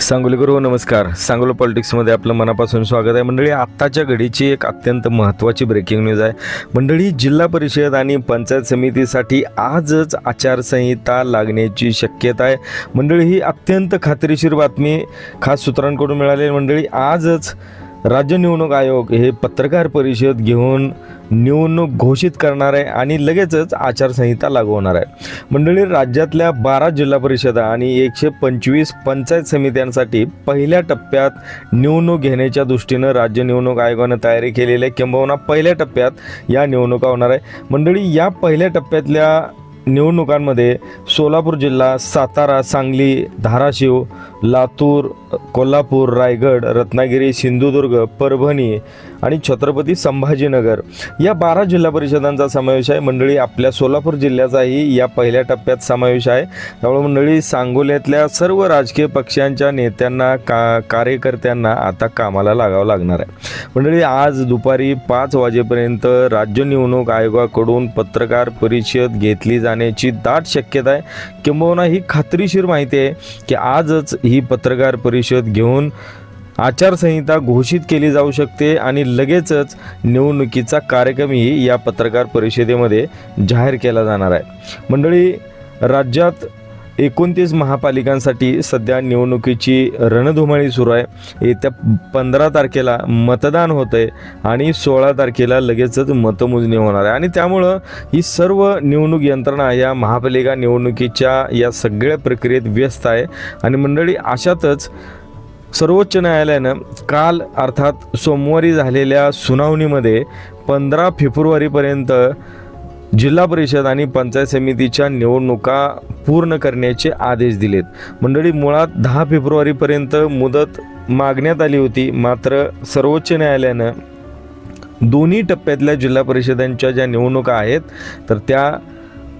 सांगोली गुरु नमस्कार. सांगोली पॉलिटिक्समध्ये आपलं मनापासून स्वागत आहे. मंडळी आत्ताच्या घडीची एक अत्यंत महत्त्वाची ब्रेकिंग न्यूज आहे. मंडळी जिल्हा परिषद आणि पंचायत समितीसाठी आजच आचारसंहिता लागण्याची शक्यता आहे. मंडळी ही अत्यंत खात्रीशीर बातमी खास सूत्रांकडून मिळालेली मंडळी आजच राज्य निवडणूक आयोग हे पत्रकार परिषद घेऊन निवडणूक घोषित करणार आहे आणि लगेचच आचारसंहिता लागू होणार आहे. मंडळी राज्यातल्या बारा जिल्हा परिषदा आणि एकशे पंचवीस पंचायत समित्यांसाठी पहिल्या टप्प्यात निवडणूक घेण्याच्या दृष्टीनं राज्य निवडणूक आयोगानं तयारी केलेली आहे. किंबहुना पहिल्या टप्प्यात या निवडणुका होणार आहे. मंडळी या पहिल्या टप्प्यातल्या निवडणुकांमध्ये सोलापूर जिल्हा सातारा सांगली धाराशिव लातूर कोल्हापूर रायगड रत्नागिरी सिंधुदुर्ग परभणी आणि छत्रपती संभाजीनगर. या बारा जिल्हा परिषदांचा समावेश आहे. मंडळी आपल्या सोलापूर जिल्ह्याचाही या पहिल्या टप्प्यात समावेश आहे. त्यामुळे मंडळी सांगोल्यातल्या सर्व राजकीय पक्षांच्या नेत्यांना का कार्यकर्त्यांना आता कामाला लागावं लागणार आहे. मंडळी आज दुपारी पाच वाजेपर्यंत राज्य निवडणूक आयोगाकडून पत्रकार परिषद घेतली जाण्याची दाट शक्यता आहे. किंबहुना ही खात्रीशीर माहिती आहे की आजच ही पत्रकार परिषद घेऊन आचारसंहिता घोषित केली जाऊ शकते आणि लगेचच निवडणुकीचा कार्यक्रमही या पत्रकार परिषदेमध्ये जाहीर केला जाणार आहे. मंडळी राज्यात एकोणतीस महापालिकांसाठी सध्या निवडणुकीची रणधुमाळी सुरू आहे. येत्या पंधरा तारखेला मतदान होतं आहे आणि सोळा तारखेला लगेचच मतमोजणी होणार आहे. आणि त्यामुळं ही सर्व निवडणूक यंत्रणा या महापालिका निवडणुकीच्या या सगळ्या प्रक्रियेत व्यस्त आहे. आणि मंडळी अशातच सर्वोच्च न्यायालयानं काल अर्थात सोमवारी झालेल्या सुनावणीमध्ये पंधरा फेब्रुवारीपर्यंत जिल्हा परिषद आणि पंचायत समितीच्या निवडणुका पूर्ण करण्याचे आदेश दिलेत. मंडळी मुळात दहा फेब्रुवारीपर्यंत मुदत मागण्यात आली होती. मात्र सर्वोच्च न्यायालयानं दोन्ही टप्प्यातल्या जिल्हा परिषदांच्या ज्या निवडणुका आहेत तर त्या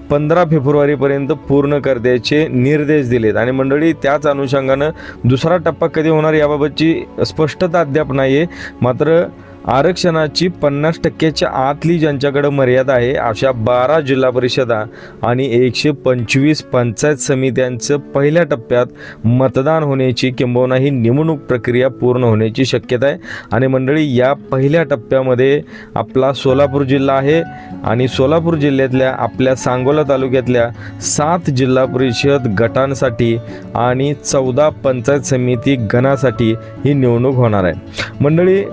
पंधरा फेब्रुवारीपर्यंत पूर्ण करण्याचे निर्देश दिलेत. आणि मंडळी त्याच अनुषंगानं दुसरा टप्पा कधी होणार याबाबतची स्पष्टता अद्याप नाही आहे मात्र आरक्षणाची पन्नास टक्क्याच्या आतली ज्यांच्याकडं मर्यादा आहे अशा बारा जिल्हा परिषदा आणि एकशे पंचवीस पंचायत समित्यांचं पहिल्या टप्प्यात मतदान होण्याची किंबहुना ही निवडणूक प्रक्रिया पूर्ण होण्याची शक्यता आहे. आणि मंडळी या पहिल्या टप्प्यामध्ये आपला सोलापूर जिल्हा आहे आणि सोलापूर जिल्ह्यातल्या आपल्या सांगोला तालुक्यातल्या सात जिल्हा परिषद गटांसाठी आणि चौदा पंचायत समिती गणासाठी ही निवडणूक होणार आहे. मंडळी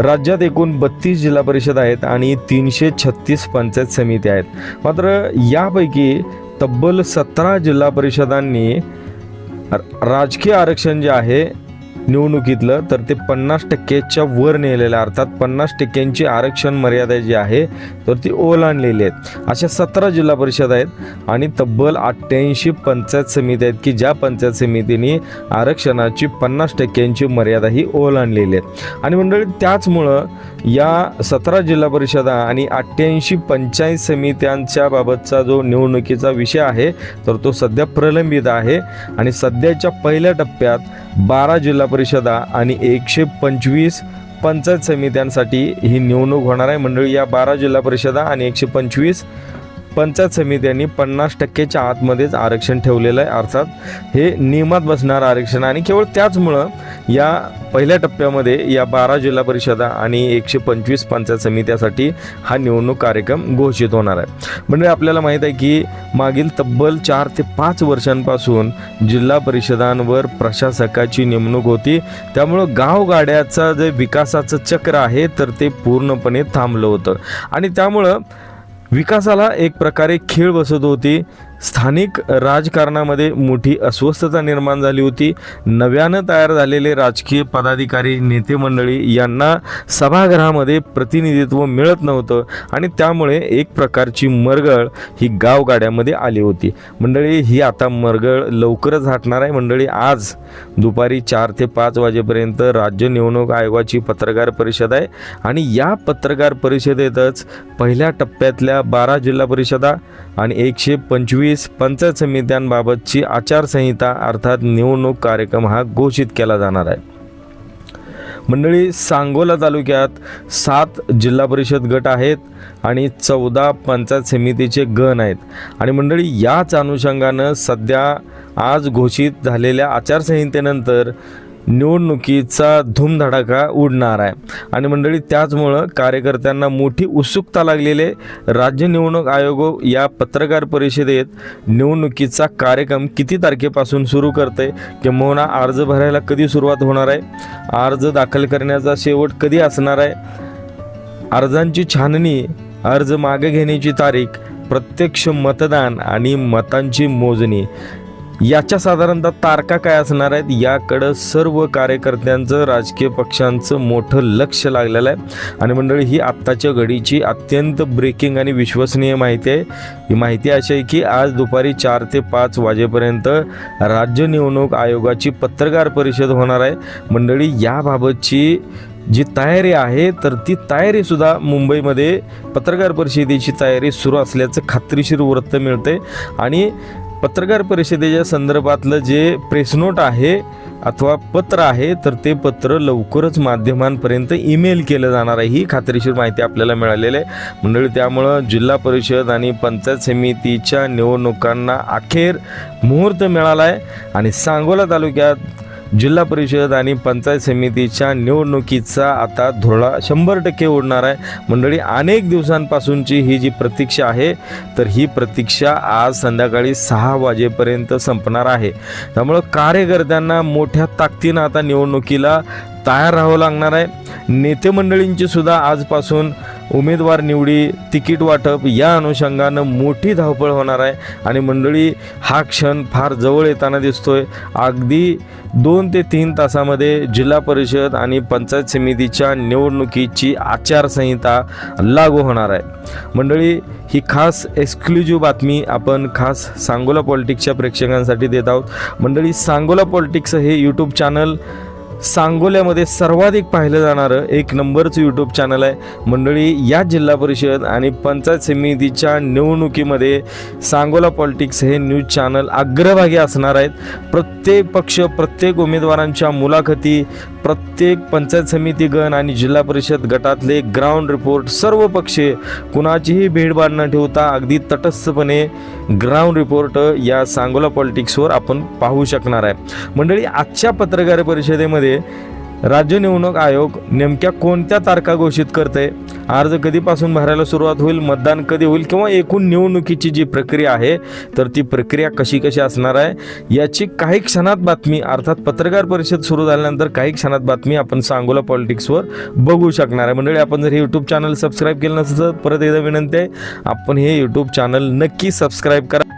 राज्यात एकूण बत्तीस जिल्हा परिषद आहेत आणि तीनशे छत्तीस पंचायत समिती आहेत. मात्र यापैकी तब्बल सतरा जिल्हा परिषदांनी राजकीय आरक्षण जे आहे निवडणुकीतलं तर ते पन्नास टक्क्याच्या वर नेलेलं आहे. अर्थात पन्नास टक्क्यांची आरक्षण मर्यादा जी आहे तर ती ओलांडलेली आहेत अशा सतरा जिल्हा परिषद आहेत आणि तब्बल अठ्ठ्याऐंशी पंचायत समिती आहेत की ज्या पंचायत समितीने आरक्षणाची पन्नास टक्क्यांची मर्यादा ही ओलांडलेली आहे. आणि मंडळी त्याचमुळं या सतरा जिल्हा परिषदा आणि अठ्ठ्याऐंशी पंचायत समित्यांच्या बाबतचा जो निवडणुकीचा विषय आहे तर तो सध्या प्रलंबित आहे. आणि सध्याच्या पहिल्या टप्प्यात बारा जिल्हा परिषदा आणि एकशे पंचवीस पंचायत समित्यांसाठी ही निवडणूक होणार आहे. मंडळी या बारा जिल्हा परिषदा आणि एकशे पंचवीस पंचायत समित्यांनी पन्नास टक्केच्या आतमध्येच आरक्षण ठेवलेलं आहे. अर्थात हे नियमात बसणारं आरक्षण आणि केवळ त्याचमुळं या पहिल्या टप्प्यामध्ये या बारा जिल्हा परिषदा आणि एकशे पंचवीस पंचायत समित्यासाठी हा निवडणूक कार्यक्रम घोषित होणार आहे. म्हणजे आपल्याला माहीत आहे की मागील तब्बल चार ते पाच वर्षांपासून जिल्हा परिषदांवर प्रशासकाची नेमणूक होती. त्यामुळं गावगाड्याचा जे विकासाचं चक्र आहे तर ते पूर्णपणे थांबलं होतं. आणि त्यामुळं विकासाला एक प्रकारे खेळ बसत होती. स्थानिक राजकारणामध्ये मोठी अस्वस्थता निर्माण झाली होती. नव्यानं तयार झालेले राजकीय पदाधिकारी नेते मंडळी यांना सभागृहामध्ये प्रतिनिधित्व मिळत नव्हतं आणि त्यामुळे एक प्रकारची मरगळ ही गावगाड्यामध्ये आली होती. मंडळी ही आता मरगळ लवकरच हटणार आहे. मंडळी आज दुपारी चार ते पाच वाजेपर्यंत राज्य निवडणूक आयोगाची पत्रकार परिषद आहे आणि या पत्रकार परिषदेतच पहिल्या टप्प्यातल्या बारा जिल्हा परिषदा आणि एकशे पंचवीस पंचायत समित्यांबाबतची आचारसंहिता अर्थात निवडणूक कार्यक्रम हा घोषित केला जाणार आहे. मंडळी सांगोला तालुक्यात सात जिल्हा परिषद गट आहेत आणि चौदा पंचायत समितीचे गण आहेत. आणि मंडळी याच अनुषंगानं सध्या आज घोषित झालेल्या आचारसंहितेनंतर निवडणुकीचा धूमधडाका उडणार आहे. आणि मंडळी त्याचमुळं कार्यकर्त्यांना मोठी उत्सुकता लागलेले राज्य निवडणूक आयोग या पत्रकार परिषदेत निवडणुकीचा कार्यक्रम किती तारखेपासून सुरू करते किंबहुना अर्ज भरायला कधी सुरुवात होणार आहे? अर्ज दाखल करण्याचा शेवट कधी असणार आहे? अर्जांची छाननी अर्ज मागे घेण्याची तारीख प्रत्यक्ष मतदान आणि मतांची मोजणी. याच्या साधारणतः तारखा काय असणार आहेत? याकडं सर्व कार्यकर्त्यांचं राजकीय पक्षांचं मोठं लक्ष लागलेलं आहे. आणि मंडळी ही आत्ताच्या घडीची अत्यंत ब्रेकिंग आणि विश्वसनीय माहिती आहे. ही माहिती अशी आहे की आज दुपारी चार ते पाच वाजेपर्यंत राज्य निवडणूक आयोगाची पत्रकार परिषद होणार आहे. मंडळी याबाबतची जी तयारी आहे तर ती तयारीसुद्धा मुंबईमध्ये पत्रकार परिषदेची तयारी सुरू असल्याचं खात्रीशीर वृत्त मिळते आणि पत्रकार परिषदेच्या संदर्भातलं जे प्रेसनोट आहे अथवा पत्र आहे तर ते पत्र लवकरच माध्यमांपर्यंत ईमेल केलं जाणार आहे. ही खात्रीशीर माहिती आपल्याला मिळालेली आहे. मंडळी त्यामुळं जिल्हा परिषद आणि पंचायत समितीच्या निवडणुकांना अखेर मुहूर्त मिळाला आहे आणि सांगोला तालुक्यात जिल्हा परिषद आणि पंचायत समितीच्या निवडणुकीचा आता धुरळा शंभर टक्के उडणार आहे. मंडळी अनेक दिवसांपासूनची ही जी प्रतीक्षा आहे तर ही प्रतीक्षा आज संध्याकाळी सहा वाजेपर्यंत संपणार आहे. त्यामुळं कार्यकर्त्यांना मोठ्या ताकदीनं आता निवडणुकीला तयार राहावं लागणार आहे. नेते मंडळींची सुद्धा आजपासून उमेदवार निवडी तिकीट वाटप या अनुषंगानं मोठी धावपळ होणार आहे. आणि मंडळी हा क्षण फार जवळ येताना दिसतोय. अगदी दोन ते तीन तासामध्ये जिल्हा परिषद आणि पंचायत समितीच्या निवडणुकीची आचारसंहिता लागू होणार आहे. मंडळी ही खास एक्सक्लुझिव्ह बातमी आपण खास सांगोला पॉलिटिक्सच्या प्रेक्षकांसाठी देत आहोत. मंडळी सांगोला पॉलिटिक्स हे यूट्यूब चॅनल सांगोल्यामध्ये सर्वाधिक पाहिलं जाणारं एक नंबरचं यूट्यूब चॅनल आहे. मंडळी या जिल्हा परिषद आणि पंचायत समितीच्या निवडणुकीमध्ये सांगोला पॉलिटिक्स हे न्यूज चॅनल अग्रभागी असणार आहेत. प्रत्येक पक्ष प्रत्येक उमेदवारांच्या मुलाखती प्रत्येक पंचायत समिती गण आणि जिल्हा परिषद गटातले ग्राउंड रिपोर्ट सर्व पक्षे कुणाचीही भेडबाड न ठेवता अगदी तटस्थपणे ग्राउंड रिपोर्ट या सांगोला पॉलिटिक्सवर आपण पाहू शकणार आहे. मंडळी आजच्या पत्रकार परिषदेमध्ये राज्य निवडणूक आयोग नेमक्या कोणत्या तारखा घोषित करते अर्ज कधीपासून भरायला सुरुवात होईल? मतदान कधी होईल? किंवा एकूण निवडणुकीची जी प्रक्रिया आहे तर ती प्रक्रिया कशी कशी असणार आहे? याची काही क्षणात बातमी अर्थात पत्रकार परिषद सुरू झाल्यानंतर काही क्षणात बातमी आपण सांगोला पॉलिटिक्सवर बघू शकणार आहे. मंडळी आपण जर हे यूट्यूब चॅनल सबस्क्राईब केलं नसेल तर परत एकदा विनंती आहे आपण हे यूट्यूब चॅनल नक्की सबस्क्राईब करा.